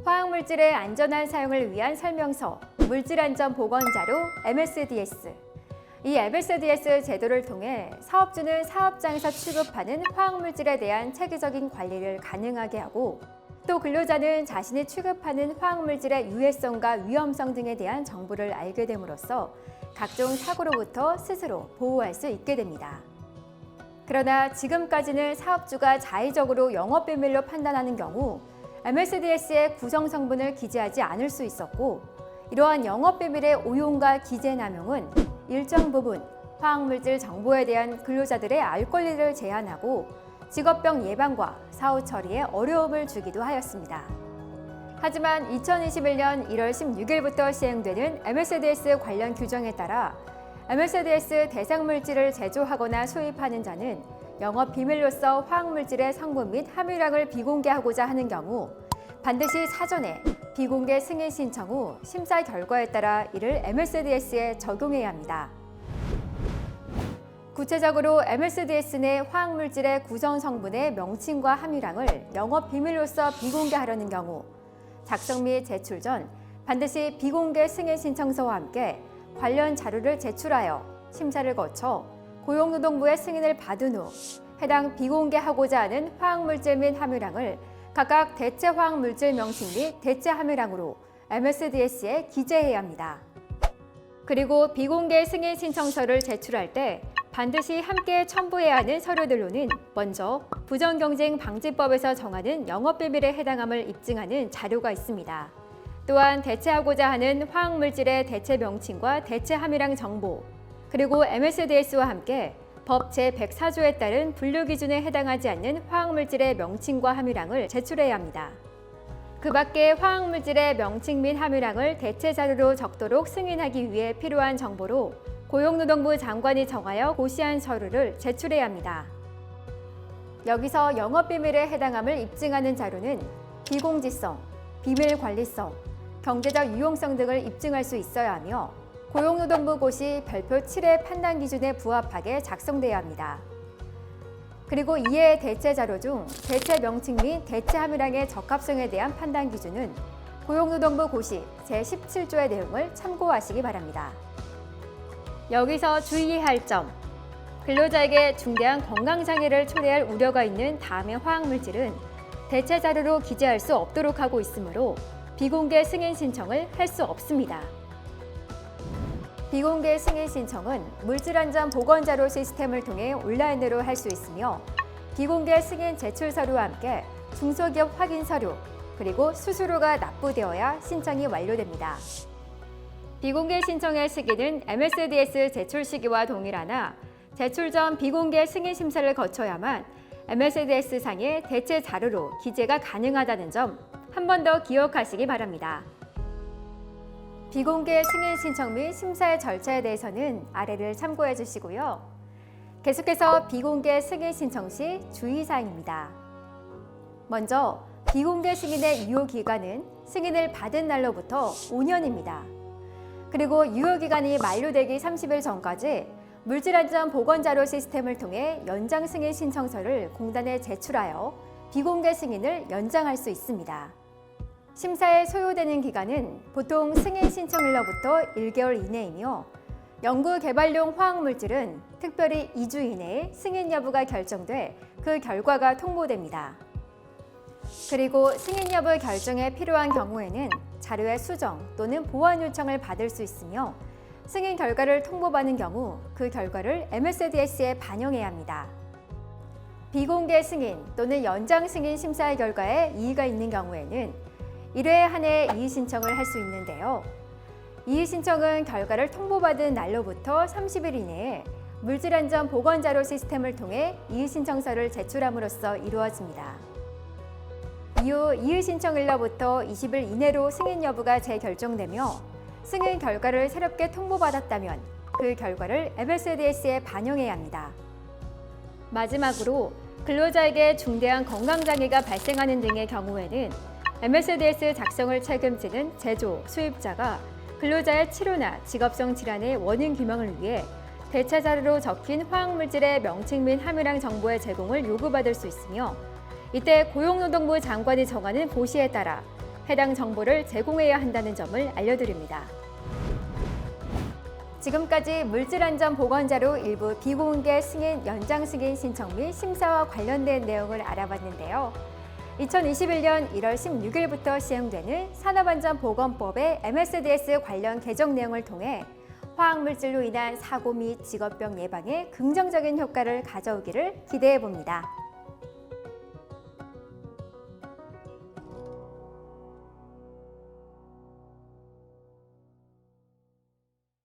화학물질의 안전한 사용을 위한 설명서, 물질안전보건자료 MSDS. 이 MSDS 제도를 통해 사업주는 사업장에서 취급하는 화학물질에 대한 체계적인 관리를 가능하게 하고 또 근로자는 자신이 취급하는 화학물질의 유해성과 위험성 등에 대한 정보를 알게 됨으로써 각종 사고로부터 스스로 보호할 수 있게 됩니다. 그러나 지금까지는 사업주가 자의적으로 영업 비밀로 판단하는 경우 MSDS의 구성 성분을 기재하지 않을 수 있었고 이러한 영업 비밀의 오용과 기재 남용은 일정 부분 화학물질 정보에 대한 근로자들의 알 권리를 제한하고 직업병 예방과 사후 처리에 어려움을 주기도 하였습니다. 하지만 2021년 1월 16일부터 시행되는 MSDS 관련 규정에 따라 MSDS 대상 물질을 제조하거나 수입하는 자는 영업 비밀로서 화학물질의 성분 및 함유량을 비공개하고자 하는 경우 반드시 사전에 비공개 승인 신청 후 심사 결과에 따라 이를 MSDS에 적용해야 합니다. 구체적으로 MSDS 내 화학물질의 구성 성분의 명칭과 함유량을 영업 비밀로서 비공개하려는 경우 작성 및 제출 전 반드시 비공개 승인 신청서와 함께 관련 자료를 제출하여 심사를 거쳐 고용노동부의 승인을 받은 후 해당 비공개하고자 하는 화학물질 및 함유량을 각각 대체 화학물질 명칭 및 대체 함유량으로 MSDS에 기재해야 합니다. 그리고 비공개 승인 신청서를 제출할 때 반드시 함께 첨부해야 하는 서류들로는 먼저 부정경쟁 방지법에서 정하는 영업비밀에 해당함을 입증하는 자료가 있습니다. 또한 대체하고자 하는 화학물질의 대체 명칭과 대체 함유량 정보, 그리고 MSDS와 함께 법 제104조에 따른 분류 기준에 해당하지 않는 화학물질의 명칭과 함유량을 제출해야 합니다. 그 밖에 화학물질의 명칭 및 함유량을 대체 자료로 적도록 승인하기 위해 필요한 정보로 고용노동부 장관이 정하여 고시한 서류를 제출해야 합니다. 여기서 영업비밀에 해당함을 입증하는 자료는 비공지성, 비밀관리성, 경제적 유용성 등을 입증할 수 있어야 하며 고용노동부 고시 별표 7의 판단 기준에 부합하게 작성돼야 합니다. 그리고 이에 대체 자료 중 대체 명칭 및 대체 함유량의 적합성에 대한 판단 기준은 고용노동부 고시 제17조의 내용을 참고하시기 바랍니다. 여기서 주의할 점. 근로자에게 중대한 건강장애를 초래할 우려가 있는 다음의 화학물질은 대체 자료로 기재할 수 없도록 하고 있으므로 비공개 승인 신청을 할 수 없습니다. 비공개 승인 신청은 물질안전보건자료 시스템을 통해 온라인으로 할 수 있으며 비공개 승인 제출 서류와 함께 중소기업 확인 서류 그리고 수수료가 납부되어야 신청이 완료됩니다. 비공개 신청의 시기는 MSDS 제출 시기와 동일하나 제출 전 비공개 승인 심사를 거쳐야만 MSDS 상의 대체 자료로 기재가 가능하다는 점 한 번 더 기억하시기 바랍니다. 비공개 승인 신청 및 심사의 절차에 대해서는 아래를 참고해 주시고요. 계속해서 비공개 승인 신청 시 주의사항입니다. 먼저 비공개 승인의 유효 기간은 승인을 받은 날로부터 5년입니다. 그리고 유효 기간이 만료되기 30일 전까지 물질안전 보건자료 시스템을 통해 연장 승인 신청서를 공단에 제출하여 비공개 승인을 연장할 수 있습니다. 심사에 소요되는 기간은 보통 승인 신청일로부터 1개월 이내이며 연구 개발용 화학 물질은 특별히 2주 이내에 승인 여부가 결정돼 그 결과가 통보됩니다. 그리고 승인 여부 결정에 필요한 경우에는 자료의 수정 또는 보완 요청을 받을 수 있으며 승인 결과를 통보받는 경우 그 결과를 MSDS에 반영해야 합니다. 비공개 승인 또는 연장 승인 심사의 결과에 이의가 있는 경우에는 1회 한해 이의 신청을 할 수 있는데요. 이의 신청은 결과를 통보받은 날로부터 30일 이내에 물질안전 보건자료 시스템을 통해 이의 신청서를 제출함으로써 이루어집니다. 이후 이의 신청일로부터 20일 이내로 승인 여부가 재결정되며 승인 결과를 새롭게 통보받았다면 그 결과를 MSDS에 반영해야 합니다. 마지막으로 근로자에게 중대한 건강장애가 발생하는 등의 경우에는 MSDS 작성을 책임지는 제조, 수입자가 근로자의 치료나 직업성 질환의 원인 규명을 위해 대체 자료로 적힌 화학물질의 명칭 및 함유량 정보의 제공을 요구받을 수 있으며 이때 고용노동부 장관이 정하는 고시에 따라 해당 정보를 제공해야 한다는 점을 알려드립니다. 지금까지 물질안전보건자료 일부 비공개 승인 연장 승인 신청 및 심사와 관련된 내용을 알아봤는데요. 2021년 1월 16일부터 시행되는 산업안전보건법의 MSDS 관련 개정 내용을 통해 화학물질로 인한 사고 및 직업병 예방에 긍정적인 효과를 가져오기를 기대해 봅니다.